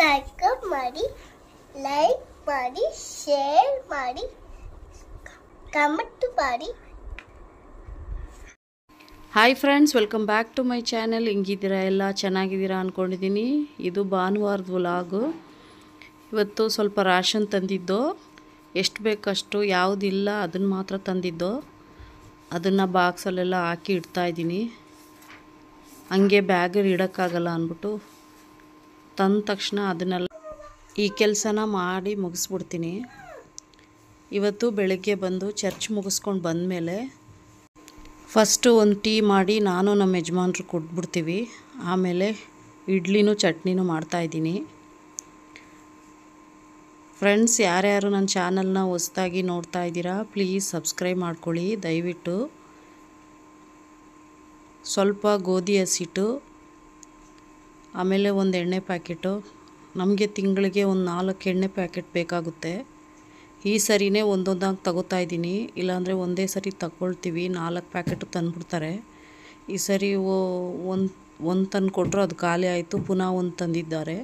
Subscribe ಮಾಡಿ like ಮಾಡಿ share ಮಾಡಿ ಕಮೆಂಟ್ ಮಾಡಿ. Hi friends welcome back to my channel ಹಿಂಗಿದ್ದೀರಾ? ಎಲ್ಲ ಚೆನ್ನಾಗಿದ್ದೀರಾ ಅಂದ್ಕೊಂಡಿದ್ದೀನಿ ಇದು ಭಾನುವಾರದ ವ್ಲಾಗು ಇವತ್ತು ಸ್ವಲ್ಪ ರಾಷನ್ ತಂದಿದ್ದು. ಎಷ್ಟು ಬೇಕಷ್ಟು, ಯಾವುದಿಲ್ಲ ಅದನ್ನು ಮಾತ್ರ ತಂದಿದ್ದು. ಅದನ್ನು ಬಾಕ್ಸಲ್ಲೆಲ್ಲ ಹಾಕಿ ಇಡ್ತಾಯಿದ್ದೀನಿ ಹಂಗೆ ಬ್ಯಾಗಲ್ಲಿ ಇಡೋಕ್ಕಾಗಲ್ಲ ಅಂದ್ಬಿಟ್ಟು ತಂದ ತಕ್ಷಣ ಅದನ್ನೆಲ್ಲ ಈ ಕೆಲಸನ ಮಾಡಿ ಮುಗಿಸ್ಬಿಡ್ತೀನಿ. ಇವತ್ತು ಬೆಳಗ್ಗೆ ಬಂದು ಚರ್ಚ್ ಮುಗಿಸ್ಕೊಂಡು ಬಂದಮೇಲೆ ಫಸ್ಟು ಒಂದು ಟೀ ಮಾಡಿ ನಾನು ನಮ್ಮ ಯಜಮಾನ್ರು ಕೊಟ್ಬಿಡ್ತೀವಿ. ಆಮೇಲೆ ಇಡ್ಲಿನೂ ಚಟ್ನಿನೂ ಮಾಡ್ತಾಯಿದ್ದೀನಿ ಫ್ರೆಂಡ್ಸ್ ಯಾರ್ಯಾರು ನನ್ನ ಚಾನಲ್ನ ಹೊಸ್ದಾಗಿ ನೋಡ್ತಾ ಇದ್ದೀರಾ ಪ್ಲೀಸ್ ಸಬ್ಸ್ಕ್ರೈಬ್ ಮಾಡ್ಕೊಳ್ಳಿ. ದಯವಿಟ್ಟು ಸ್ವಲ್ಪ ಗೋಧಿ ಹಸಿಟ್ಟು ಆಮೇಲೆ ಒಂದು ಎಣ್ಣೆ ಪ್ಯಾಕೆಟು. ನಮಗೆ ತಿಂಗಳಿಗೆ ಒಂದು ನಾಲ್ಕು ಎಣ್ಣೆ ಪ್ಯಾಕೆಟ್ ಬೇಕಾಗುತ್ತೆ. ಈ ಸರಿನೇ ಒಂದೊಂದಾಗಿ ತಗೋತಾ ಇದ್ದೀನಿ. ಇಲ್ಲಾಂದರೆ ಒಂದೇ ಸರಿ ತಗೊಳ್ತೀವಿ. ನಾಲ್ಕು ಪ್ಯಾಕೆಟ್ ತಂದುಬಿಡ್ತಾರೆ. ಈ ಸರಿ ಒಂದು ಒಂದು ತಂದು ಕೊಟ್ಟರು ಅದು ಖಾಲಿ ಆಯಿತು. ಪುನಃ ಒಂದು ತಂದಿದ್ದಾರೆ.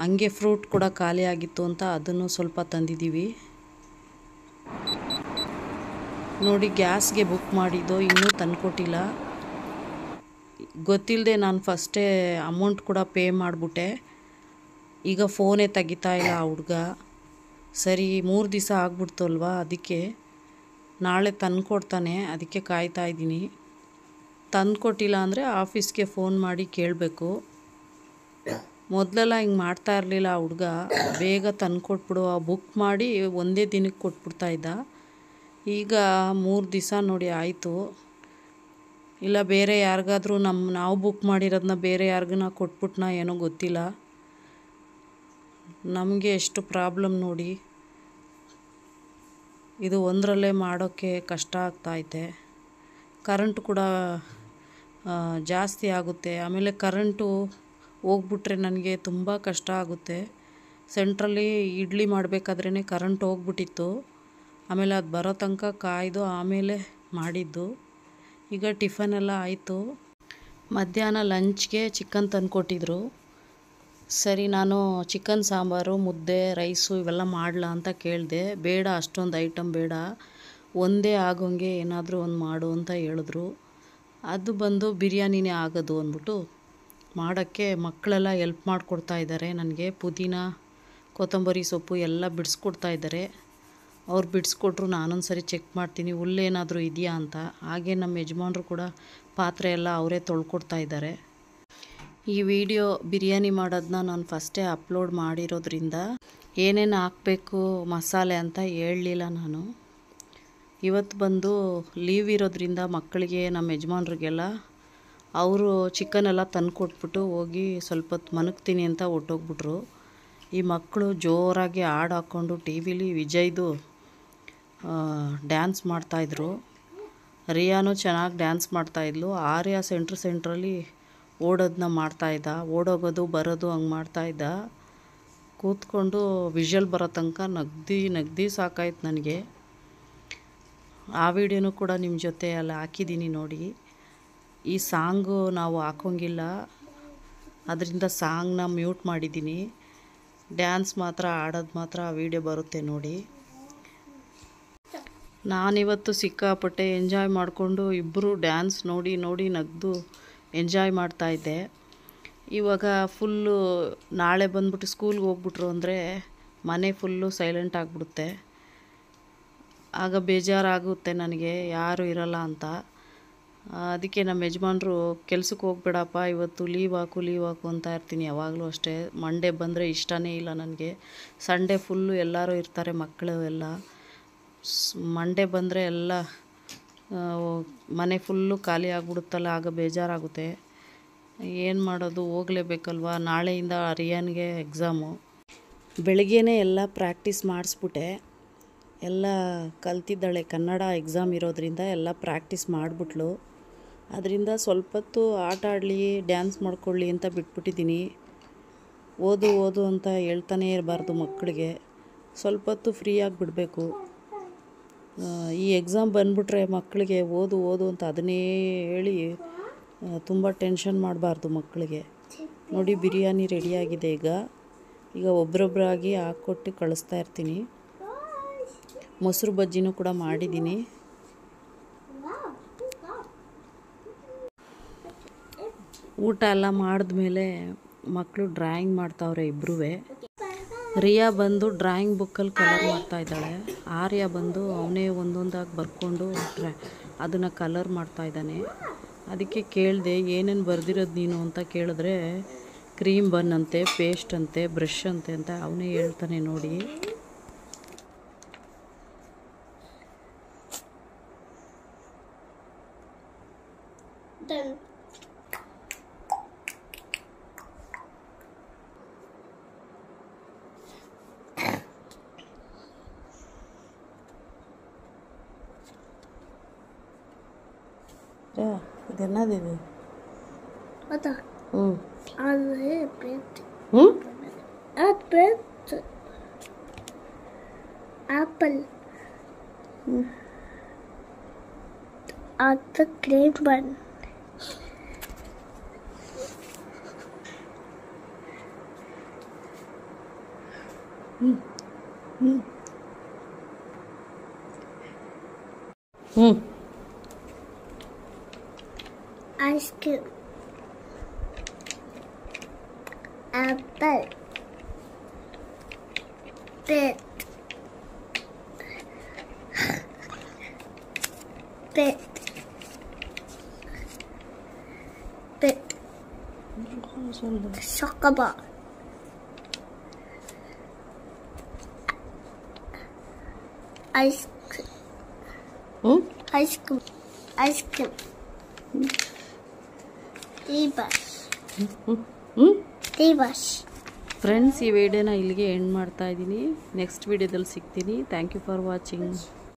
ಹಂಗೆ ಫ್ರೂಟ್ ಕೂಡ ಖಾಲಿ ಆಗಿತ್ತು ಅಂತ ಅದನ್ನು ಸ್ವಲ್ಪ ತಂದಿದ್ದೀವಿ. ನೋಡಿ, ಗ್ಯಾಸ್ಗೆ ಬುಕ್ ಮಾಡಿದ್ದು ಇನ್ನೂ ತಂದುಕೊಟ್ಟಿಲ್ಲ. ಗೊತ್ತಿಲ್ಲದೆ ನಾನು ಫಸ್ಟೇ ಅಮೌಂಟ್ ಕೂಡ ಪೇ ಮಾಡಿಬಿಟ್ಟೆ. ಈಗ ಫೋನೇ ತೆಗಿತಾ ಇಲ್ಲ ಆ ಹುಡುಗ. ಸರಿ, ಮೂರು ದಿವಸ ಆಗ್ಬಿಡ್ತಲ್ವಾ ಅದಕ್ಕೆ. ನಾಳೆ ತಂದುಕೊಡ್ತಾನೆ, ಅದಕ್ಕೆ ಕಾಯ್ತಾ ಇದ್ದೀನಿ. ತಂದುಕೊಟ್ಟಿಲ್ಲ ಅಂದರೆ ಆಫೀಸ್ಗೆ ಫೋನ್ ಮಾಡಿ ಕೇಳಬೇಕು. ಮೊದಲೆಲ್ಲ ಹಿಂಗೆ ಮಾಡ್ತಾ ಇರಲಿಲ್ಲ ಆ ಹುಡುಗ. ಬೇಗ ತಂದ್ಕೊಟ್ಬಿಡು ಬುಕ್ ಮಾಡಿ ಒಂದೇ ದಿನಕ್ಕೆ ಕೊಟ್ಬಿಡ್ತಾ ಇದ್ದ. ಈಗ ಮೂರು ದಿವಸ ನೋಡಿ ಆಯಿತು. ಇಲ್ಲ, ಬೇರೆ ಯಾರಿಗಾದ್ರೂ ನಮ್ಮ ನಾವು ಬುಕ್ ಮಾಡಿರೋದನ್ನ ಬೇರೆ ಯಾರಿಗನ ಕೊಟ್ಬಿಟ್ನ ಏನೋ ಗೊತ್ತಿಲ್ಲ. ನಮಗೆ ಎಷ್ಟು ಪ್ರಾಬ್ಲಮ್ ನೋಡಿ. ಇದು ಒಂದರಲ್ಲೇ ಮಾಡೋಕ್ಕೆ ಕಷ್ಟ ಆಗ್ತಾಯಿದೆ ಕರೆಂಟ್ ಕೂಡ ಜಾಸ್ತಿ ಆಗುತ್ತೆ. ಆಮೇಲೆ ಕರೆಂಟು ಹೋಗ್ಬಿಟ್ರೆ ನನಗೆ ತುಂಬ ಕಷ್ಟ ಆಗುತ್ತೆ. ಸೆಂಟ್ರಲ್ಲಿ ಇಡ್ಲಿ ಮಾಡಬೇಕಾದ್ರೇ ಕರೆಂಟ್ ಹೋಗ್ಬಿಟ್ಟಿತ್ತು. ಆಮೇಲೆ ಅದು ಬರೋ ತನಕ ಕಾಯ್ದು ಆಮೇಲೆ ಮಾಡಿದ್ದು. ಈಗ ಟಿಫನ್ ಎಲ್ಲ ಆಯಿತು. ಮಧ್ಯಾಹ್ನ ಲಂಚ್ಗೆ ಚಿಕನ್ ತಂದುಕೊಟ್ಟಿದ್ರು. ಸರಿ, ನಾನು ಚಿಕನ್, ಸಾಂಬಾರು, ಮುದ್ದೆ, ರೈಸು ಇವೆಲ್ಲ ಮಾಡಲಾ ಅಂತ ಕೇಳಿದೆ. ಬೇಡ, ಅಷ್ಟೊಂದು ಐಟಮ್ ಬೇಡ. ಒಂದೇ ಆಗೋಂಗೆ ಏನಾದರೂ ಒಂದು ಮಾಡು ಅಂತ ಹೇಳಿದ್ರು. ಅದು ಬಂದು ಬಿರಿಯಾನಿನೇ ಆಗೋದು ಅಂದ್ಬಿಟ್ಟು ಮಾಡೋಕ್ಕೆ ಮಕ್ಕಳೆಲ್ಲ ಎಲ್ಪ್ ಮಾಡಿಕೊಡ್ತಾ ಇದ್ದಾರೆ. ನನಗೆ ಪುದೀನ, ಕೊತ್ತಂಬರಿ ಸೊಪ್ಪು ಎಲ್ಲ ಬಿಡಿಸ್ಕೊಡ್ತಾ ಇದ್ದಾರೆ. ಅವ್ರು ಬಿಡಿಸ್ಕೊಟ್ರು ನಾನೊಂದು ಸರಿ ಚೆಕ್ ಮಾಡ್ತೀನಿ ಹುಲ್ಲೇನಾದರೂ ಇದೆಯಾ ಅಂತ. ಹಾಗೆ ನಮ್ಮ ಯಜಮಾನ್ರು ಕೂಡ ಪಾತ್ರೆ ಎಲ್ಲ ಅವರೇ ತೊಳ್ಕೊಡ್ತಾ ಇದ್ದಾರೆ. ಈ ವಿಡಿಯೋ ಬಿರಿಯಾನಿ ಮಾಡೋದನ್ನ ನಾನು ಫಸ್ಟೇ ಅಪ್ಲೋಡ್ ಮಾಡಿರೋದ್ರಿಂದ ಏನೇನು ಹಾಕಬೇಕು, ಮಸಾಲೆ ಅಂತ ಹೇಳಲಿಲ್ಲ ನಾನು. ಇವತ್ತು ಬಂದು ಲೀವ್ ಇರೋದ್ರಿಂದ ಮಕ್ಕಳಿಗೆ, ನಮ್ಮ ಯಜಮಾನ್ರಿಗೆಲ್ಲ ಅವರು ಚಿಕನ್ ಎಲ್ಲ ತಂದು ಕೊಟ್ಬಿಟ್ಟು ಹೋಗಿ ಸ್ವಲ್ಪ ಹೊತ್ತು ಮನಗ್ತೀನಿ ಅಂತ ಹೊಟ್ಟೋಗ್ಬಿಟ್ರು ಈ ಮಕ್ಕಳು ಜೋರಾಗಿ ಹಾಡು ಹಾಕ್ಕೊಂಡು ಟಿ ವಿಲಿ ವಿಜಯ್ದು ಡ್ಯಾನ್ಸ್ ಮಾಡ್ತಾಯಿದ್ರು. ರಿಯಾನು ಚೆನ್ನಾಗಿ ಡ್ಯಾನ್ಸ್ ಮಾಡ್ತಾಯಿದ್ಲು. ಆರ್ಯ ಸೆಂಟ್ರ್ ಸೆಂಟ್ರಲ್ಲಿ ಓಡೋದನ್ನ ಮಾಡ್ತಾಯಿದ್ದ. ಓಡೋಗೋದು, ಬರೋದು ಹಂಗೆ ಮಾಡ್ತಾಯಿದ್ದ. ಕೂತ್ಕೊಂಡು ವಿಷಲ್ ಬರೋ ತನಕ ನಗ್ದಿ ನಗ್ದಿ ಸಾಕಾಯ್ತು ನನಗೆ. ಆ ವಿಡಿಯೋನೂ ಕೂಡ ನಿಮ್ಮ ಜೊತೆ ಅಲ್ಲಿ ಹಾಕಿದ್ದೀನಿ ನೋಡಿ. ಈ ಸಾಂಗು ನಾವು ಹಾಕೋಂಗಿಲ್ಲ. ಅದರಿಂದ ಸಾಂಗ್ನ ಮ್ಯೂಟ್ ಮಾಡಿದ್ದೀನಿ. ಡ್ಯಾನ್ಸ್ ಮಾತ್ರ ಆಡೋದು ಮಾತ್ರ ಆ ವಿಡಿಯೋ ಬರುತ್ತೆ ನೋಡಿ. ನಾನಿವತ್ತು ಸಿಕ್ಕಾಪಟ್ಟೆ ಎಂಜಾಯ್ ಮಾಡಿಕೊಂಡು ಇಬ್ಬರು ಡ್ಯಾನ್ಸ್ ನೋಡಿ ನೋಡಿ ನಗ್ದು ಎಂಜಾಯ್ ಮಾಡ್ತಾಯಿದ್ದೆ ಇವಾಗ ಫುಲ್ಲು ನಾಳೆ ಬಂದ್ಬಿಟ್ಟು ಸ್ಕೂಲ್ಗೆ ಹೋಗ್ಬಿಟ್ರು ಅಂದರೆ ಮನೆ ಫುಲ್ಲು ಸೈಲೆಂಟ್ ಆಗಿಬಿಡುತ್ತೆ. ಆಗ ಬೇಜಾರಾಗುತ್ತೆ ನನಗೆ, ಯಾರು ಇರಲ್ಲ ಅಂತ. ಅದಕ್ಕೆ ನಮ್ಮ ಯಜಮಾನ್ರು ಕೆಲ್ಸಕ್ಕೆ ಹೋಗ್ಬೇಡಪ್ಪ, ಇವತ್ತು ಲೀವ್ ಹಾಕು ಲೀವ್ ಹಾಕು ಅಂತ ಇರ್ತೀನಿ, ಯಾವಾಗಲೂ ಅಷ್ಟೇ. ಮಂಡೇ ಬಂದರೆ ಇಷ್ಟನೇ ಇಲ್ಲ ನನಗೆ. ಸಂಡೇ ಫುಲ್ಲು ಎಲ್ಲರೂ ಇರ್ತಾರೆ ಮಕ್ಕಳು ಎಲ್ಲ. ಮಂಡೇ ಬಂದರೆ ಎಲ್ಲ ಮನೆ ಫುಲ್ಲು ಖಾಲಿ ಆಗಿಬಿಡುತ್ತಲ್ಲ, ಆಗ ಬೇಜಾರಾಗುತ್ತೆ. ಏನು ಮಾಡೋದು, ಹೋಗಲೇಬೇಕಲ್ವ? ನಾಳೆಯಿಂದ ಅರಿಯನ್ಗೆ ಎಕ್ಸಾಮು ಬೆಳಗ್ಗೆನೇ ಎಲ್ಲ ಪ್ರಾಕ್ಟೀಸ್ ಮಾಡಿಸ್ಬಿಟ್ಟೆ. ಎಲ್ಲ ಕಲ್ತಿದ್ದಾಳೆ, ಕನ್ನಡ ಎಕ್ಸಾಮ್ ಇರೋದ್ರಿಂದ ಎಲ್ಲ ಪ್ರಾಕ್ಟೀಸ್ ಮಾಡಿಬಿಟ್ಲು. ಅದರಿಂದ ಸ್ವಲ್ಪ ಹೊತ್ತು ಆಟ ಆಡಲಿ ಡ್ಯಾನ್ಸ್ ಮಾಡ್ಕೊಳ್ಳಿ ಅಂತ ಬಿಟ್ಬಿಟ್ಟಿದ್ದೀನಿ. ಓದು ಓದು ಅಂತ ಹೇಳ್ತಾನೇ ಇರಬಾರ್ದು ಮಕ್ಕಳಿಗೆ. ಸ್ವಲ್ಪ ಹೊತ್ತು ಫ್ರೀಯಾಗಿ ಬಿಡಬೇಕು ಈ ಎಕ್ಸಾಮ್ ಬಂದುಬಿಟ್ರೆ ಮಕ್ಕಳಿಗೆ ಓದು ಓದು ಅಂತ ಅದನ್ನೇ ಹೇಳಿ ತುಂಬ ಟೆನ್ಷನ್ ಮಾಡಬಾರ್ದು ಮಕ್ಕಳಿಗೆ. ನೋಡಿ, ಬಿರಿಯಾನಿ ರೆಡಿಯಾಗಿದೆ ಈಗ. ಈಗ ಒಬ್ರೊಬ್ಬರಾಗಿ ಹಾಕ್ಕೊಟ್ಟು ಕಳಿಸ್ತಾ ಇರ್ತೀನಿ. ಮೊಸರು ಬಜ್ಜಿನೂ ಕೂಡ ಮಾಡಿದ್ದೀನಿ. ಊಟ ಎಲ್ಲ ಮಾಡಿದ್ಮೇಲೆ ಮಕ್ಕಳು ಡ್ರಾಯಿಂಗ್ ಮಾಡ್ತಾವ್ರೆ ಇಬ್ಬರೂ ರಿಯಾ ಬಂದು ಡ್ರಾಯಿಂಗ್ ಬುಕ್ಕಲ್ಲಿ ಕಲರ್ ಮಾಡ್ತಾ ಇದ್ದಾಳೆ. ಆರ್ಯ ಬಂದು ಅವನೇ ಒಂದೊಂದಾಗಿ ಬರ್ಕೊಂಡು ಡ್ರಾ ಅದನ್ನು ಕಲರ್ ಮಾಡ್ತಾ ಇದ್ದಾನೆ. ಅದಕ್ಕೆ ಕೇಳಿದೆ, ಏನೇನು ಬರ್ದಿರೋದು ನೀನು ಅಂತ ಕೇಳಿದ್ರೆ, ಕ್ರೀಮ್ ಬನ್ ಅಂತೆ, ಪೇಸ್ಟ್ ಅಂತೆ, ಬ್ರಷ್ ಅಂತೆ ಅಂತ ಅವನೇ ಹೇಳ್ತಾನೆ ನೋಡಿ. இது என்னது இது அதா ம் அது பிரெட் ம் அது பிரெட் ஆப்பிள் ம் அது கிரேட் பன் ம் ம் ம் Ice cream. Apple. Bit. Bit. Bit. Soccer ball. Ice cream. ಹ್ಞೂ Ice cream. Ice cream. T-bus. Friends ಈ ವಿಡಿಯೋನ ಇಲ್ಲಿಗೆ ಎಂಡ್ ಮಾಡ್ತಾ ಇದ್ದೀನಿ. ನೆಕ್ಸ್ಟ್ ವಿಡಿಯೋದಲ್ಲಿ ಸಿಗ್ತೀನಿ. Thank you for watching